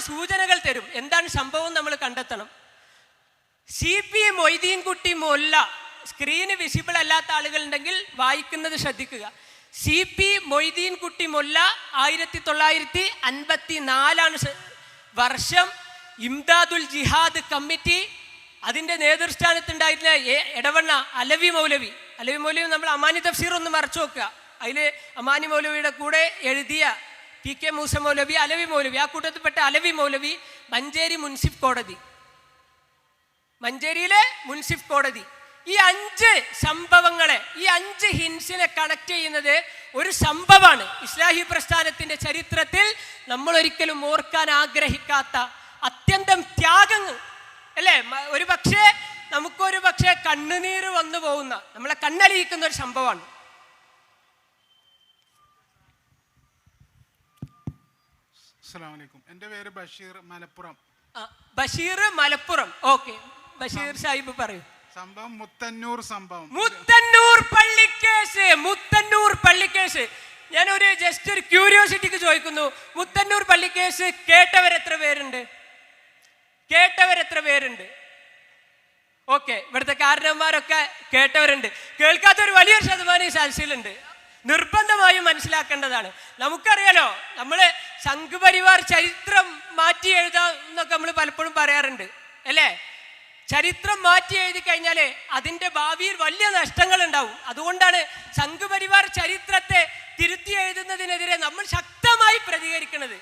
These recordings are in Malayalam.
സൂചനകൾ തരും? എന്താണ് സംഭവം നമ്മൾ കണ്ടെത്തണം? C P Moideenkutty Molla screen visible അല്ലാത്ത ആളുകൾ ഉണ്ടെങ്കിൽ വായിക്കുന്നത് ശ്രദ്ധിക്കുക. സി പി മൊയ്തീൻകുട്ടി മൊല്ല ആയിരത്തി തൊള്ളായിരത്തി അൻപത്തി നാലാണ് വർഷം ഇംദാദുൽ ജിഹാദ് കമ്മിറ്റി അതിന്റെ നേതൃസ്ഥാനത്തുണ്ടായിരുന്ന എടവണ്ണ അലവി മൗലവി. അലവി മൗലവി നമ്മൾ അമാനി തഫ്സീർ ഒന്ന് മറച്ചു നോക്കുക അതിൽ അമാനി മൗലവിയുടെ കൂടെ എഴുതിയ പി കെ മൂസ മൗലവി അലവി മൗലവി. ആ കൂട്ടത്തിൽപ്പെട്ട അലവി മൗലവി മഞ്ചേരി മുൻസിഫ് കോടതി. മഞ്ചേരിയിലെ മുൻസിഫ് കോടതി. ഈ അഞ്ച് സംഭവങ്ങളെ ഈ അഞ്ച് ഹിൻസിനെ കണക്ട് ചെയ്യുന്നത് ഒരു സംഭവമാണ് ഇസ്ലാഹി പ്രസ്ഥാനത്തിന്റെ ചരിത്രത്തിൽ നമ്മൾ ഒരിക്കലും ഓർക്കാൻ ആഗ്രഹിക്കാത്ത അത്യന്തം ത്യാഗങ്ങൾ. അല്ലേ? ഒരു പക്ഷേ നമുക്കൊരു പക്ഷേ കണ്ണുനീര് വന്നു പോകുന്ന നമ്മളെ കണ്ണലിയിക്കുന്ന ഒരു സംഭവമാണ് അസ്സാം അലൈക്കും. എന്റെ പേര് ബഷീർ മലപ്പുറം. ബഷീർ മലപ്പുറം. ഓക്കെ. ബഷീർ സാഹിബ് പറയൂ. സംഭവം മുത്തന്നൂർ സംഭവം. മുത്തന്നൂർ പള്ളിക്കേസ് മുത്തന്നൂർ പള്ളിക്കേസ്. ഞാനൊരു ജസ്റ്റ് ഒരു ക്യൂരിയോസിറ്റിക്ക് ചോദിക്കുന്നു. മുത്തന്നൂർ പള്ളിക്കേസ് കേട്ടവർ എത്ര പേരുണ്ട്? കേട്ടവർ എത്ര പേരുണ്ട്? ഓക്കെ. ഇവിടുത്തെ കാരണന്മാരൊക്കെ കേട്ടവരുണ്ട്. കേൾക്കാത്തൊരു വലിയൊരു ശതമാനം ഈ സദസ്സിലുണ്ട് നിർബന്ധമായും മനസ്സിലാക്കേണ്ടതാണ്. നമുക്കറിയാലോ നമ്മൾ സംഘപരിവാർ ചരിത്രം മാറ്റി എഴുതാം എന്നൊക്കെ നമ്മൾ പലപ്പോഴും പറയാറുണ്ട്. അല്ലേ? ചരിത്രം മാറ്റി എഴുതി കഴിഞ്ഞാൽ അതിന്റെ ഭാവിയിൽ വലിയ നഷ്ടങ്ങൾ ഉണ്ടാവും അതുകൊണ്ടാണ് സംഘപരിവാർ ചരിത്രത്തെ തിരുത്തി എഴുതുന്നതിനെതിരെ നമ്മൾ ശക്തമായി പ്രതികരിക്കുന്നത്.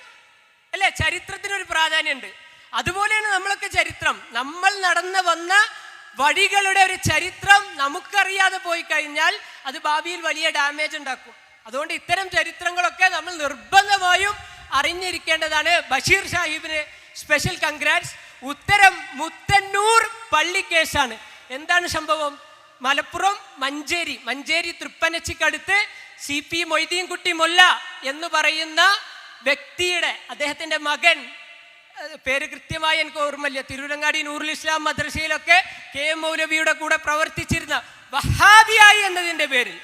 അല്ലേ? ചരിത്രത്തിനൊരു പ്രാധാന്യമുണ്ട്. അതുപോലെയാണ് നമ്മളൊക്കെ ചരിത്രം. നമ്മൾ നടന്നു വന്ന വഴികളുടെ ഒരു ചരിത്രം നമുക്കറിയാതെ പോയി കഴിഞ്ഞാൽ അത് ഭാവിയിൽ വലിയ ഡാമേജ് ഉണ്ടാക്കും. അതുകൊണ്ട് ഇത്തരം ചരിത്രങ്ങളൊക്കെ നമ്മൾ നിർബന്ധമായും അറിഞ്ഞിരിക്കേണ്ടതാണ്. ബഷീർ സാഹിബിന് സ്പെഷ്യൽ കൺഗ്രാറ്റ്സ് ഉത്തരം മുത്തന്നൂർ പള്ളി കേസാണ് എന്താണ് സംഭവം? മലപ്പുറം മഞ്ചേരി മഞ്ചേരി തൃപ്പനച്ചിക്കടുത്ത് സി പി മൊയ്തീൻകുട്ടി മൊല്ല എന്ന് പറയുന്ന വ്യക്തിയുടെ അദ്ദേഹത്തിന്റെ മകൻ പേര് കൃത്യമായി എനിക്ക് ഓർമ്മയില്ല. തിരുവരങ്ങാടി നൂറുൽ ഇസ്ലാം മദ്രസയിലൊക്കെ കെ എം മൗലവിയുടെ കൂടെ പ്രവർത്തിച്ചിരുന്ന വഹാബിയായി എന്നതിന്റെ പേരിൽ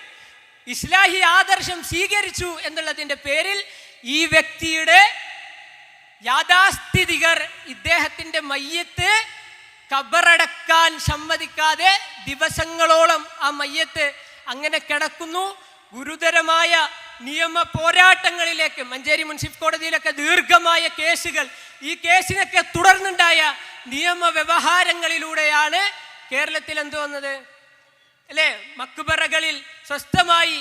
ഇസ്ലാഹി ആദർശം സ്വീകരിച്ചു എന്നുള്ളതിന്റെ പേരിൽ ഈ വ്യക്തിയുടെ യാഥാസ്ഥിതികർ ഇദ്ദേഹത്തിന്റെ മയ്യത്ത് കബറടക്കാൻ സമ്മതിക്കാതെ ദിവസങ്ങളോളം ആ മയ്യത്ത് അങ്ങനെ കിടക്കുന്നു. ഗുരുതരമായ നിയമ പോരാട്ടങ്ങളിലേക്ക് മഞ്ചേരി മുൻസിഫ് കോടതിയിലൊക്കെ ദീർഘമായ കേസുകൾ ഈ കേസിനൊക്കെ തുടർന്നുണ്ടായ നിയമ വ്യവഹാരങ്ങളിലൂടെയാണ് കേരളത്തിൽ എന്തു വന്നത്? അല്ലേ? മക്ബറകളിൽ സ്വസ്ഥമായി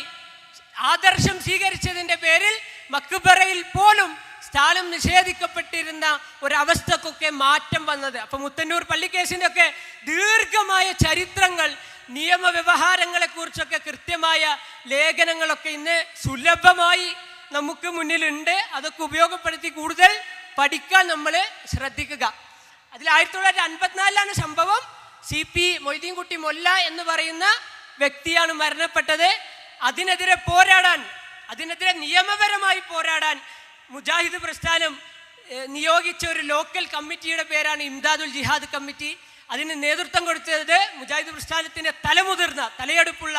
ആദർശം സ്വീകരിച്ചതിന്റെ പേരിൽ മക്ബറയിൽ പോലും സ്ഥാനം നിഷേധിക്കപ്പെട്ടിരുന്ന ഒരവസ്ഥക്കൊക്കെ മാറ്റം വന്നത്. അപ്പൊ മുത്തന്നൂർ പള്ളിക്കേസിന്റെ ഒക്കെ ദീർഘമായ ചരിത്രങ്ങൾ നിയമ കുറിച്ചൊക്കെ കൃത്യമായ ലേഖനങ്ങളൊക്കെ ഇന്ന് സുലഭമായി നമുക്ക് മുന്നിലുണ്ട്. അതൊക്കെ ഉപയോഗപ്പെടുത്തി കൂടുതൽ പഠിക്കാൻ നമ്മൾ ശ്രദ്ധിക്കുക. അതിൽ ആയിരത്തി തൊള്ളായിരത്തി അൻപത്തിനാലിലാണ് സംഭവം. സി പി മൊയ്തീൻകുട്ടി മൊല്ല എന്ന് പറയുന്ന വ്യക്തിയാണ് മരണപ്പെട്ടത്. അതിനെതിരെ പോരാടാൻ അതിനെതിരെ നിയമപരമായി പോരാടാൻ മുജാഹിദ് പ്രസ്ഥാനം നിയോഗിച്ച ഒരു ലോക്കൽ കമ്മിറ്റിയുടെ പേരാണ് ഇംദാദുൽ ജിഹാദ് കമ്മിറ്റി. അതിന് നേതൃത്വം കൊടുത്തത് മുജാഹിദ് പ്രസ്ഥാനത്തിന്റെ തലമുതിർന്ന തലയെടുപ്പുള്ള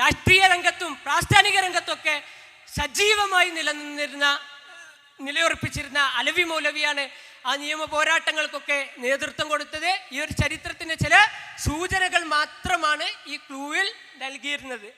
രാഷ്ട്രീയ രംഗത്തും പ്രാസ്ഥാനിക രംഗത്തൊക്കെ സജീവമായി നിലനിന്നിരുന്ന നിലയുറപ്പിച്ചിരുന്ന അലവി മൗലവിയാണ് ആ നിയമ പോരാട്ടങ്ങൾക്കൊക്കെ നേതൃത്വം കൊടുത്തത്. ഈ ഒരു ചരിത്രത്തിന്റെ ചില സൂചനകൾ മാത്രമാണ് ഈ ക്ലൂവിൽ നൽകിയിരുന്നത്.